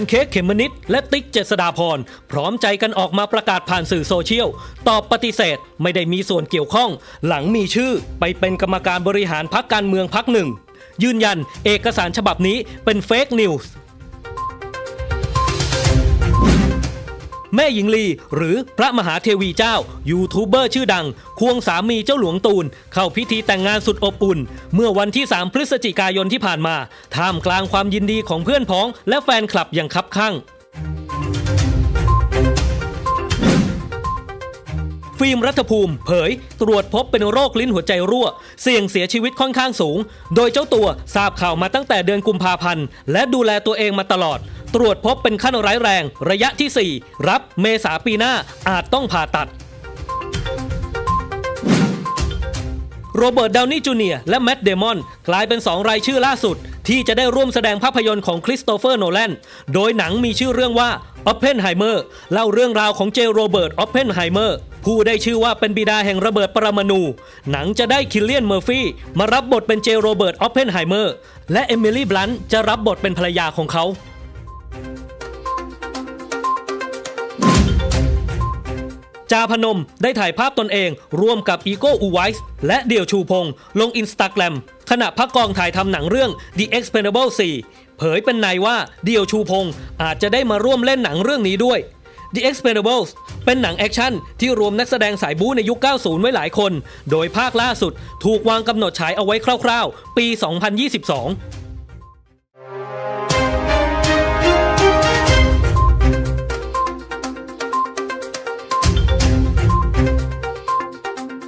นเค้กเขมมนิดและติ๊กเจษดาพรพร้อมใจกันออกมาประกาศผ่านสื่อโซเชียล ตอบปฏิเสธไม่ได้มีส่วนเกี่ยวข้อง หลังมีชื่อไปเป็นกรรมการบริหารพักการเมืองพักหนึ่ง ยืนยันเอกสารฉบับนี้เป็นเฟกนิวส์ แม่หญิงลี หรือพระมหาเทวีเจ้า ยูทูบเบอร์ชื่อดัง ควงสามีเจ้าหลวงตูน เข้าพิธีแต่งงานสุดอบอุ่น เมื่อวันที่ 3 พฤศจิกายนที่ผ่านมา ท่ามกลางความยินดีของเพื่อนพ้อง และแฟนคลับอย่างคับข้างฟิล์มรัฐภูมิ เผย ตรวจพบเป็นโรคลิ้นหัวใจรั่ว เสี่ยงเสียชีวิตค่อนข้างสูง โดยเจ้าตัวทราบข่าวมาตั้งแต่เดือนกุมภาพันธ์ และดูแลตัวเองมาตลอด ตรวจพบเป็นขั้นร้ายแรง ระยะที่ 4 รับเมษาปีหน้าอาจต้องผ่าตัด โรเบิร์ตดาวนี่จูเนียและแมตต์เดมอนกลายเป็น 2 รายชื่อล่าสุด ที่จะได้ร่วมแสดงภาพยนตร์ของคริสโตเฟอร์โนแลนโดยหนังมีชื่อเรื่องว่าออปเพนไฮเมอร์เล่าเรื่องราวของเจโรเบิร์ตออปเพนไฮเมอร์ผู้ได้ชื่อว่าเป็นบิดาแห่งระเบิดปรมาณู หนังจะได้คิลเลียนเมอร์ฟี่มารับบทเป็นเจโรเบิร์ต ออปเพนไฮเมอร์ และเอมิลี่บลันต์จะรับบทเป็นภรรยาของเขา จาพนมได้ถ่ายภาพตนเอง ร่วมกับอีโก้อูไวส์และเดี่ยวชูพงษ์ลงอินสตาแกรมขณะพักกองถ่ายทำหนังเรื่อง The Expendable 4 เผยเป็นในว่าเดี่ยวชูพงษ์อาจจะได้มาร่วมเล่นหนังเรื่องนี้ด้วย The Expendables เป็นหนังแอคชั่นที่รวมนักแสดงสายบู๊ในยุค 90 ไว้หลายคน โดยภาคล่าสุดถูกวางกำหนดฉายเอาไว้คร่าว ๆ ปี 2022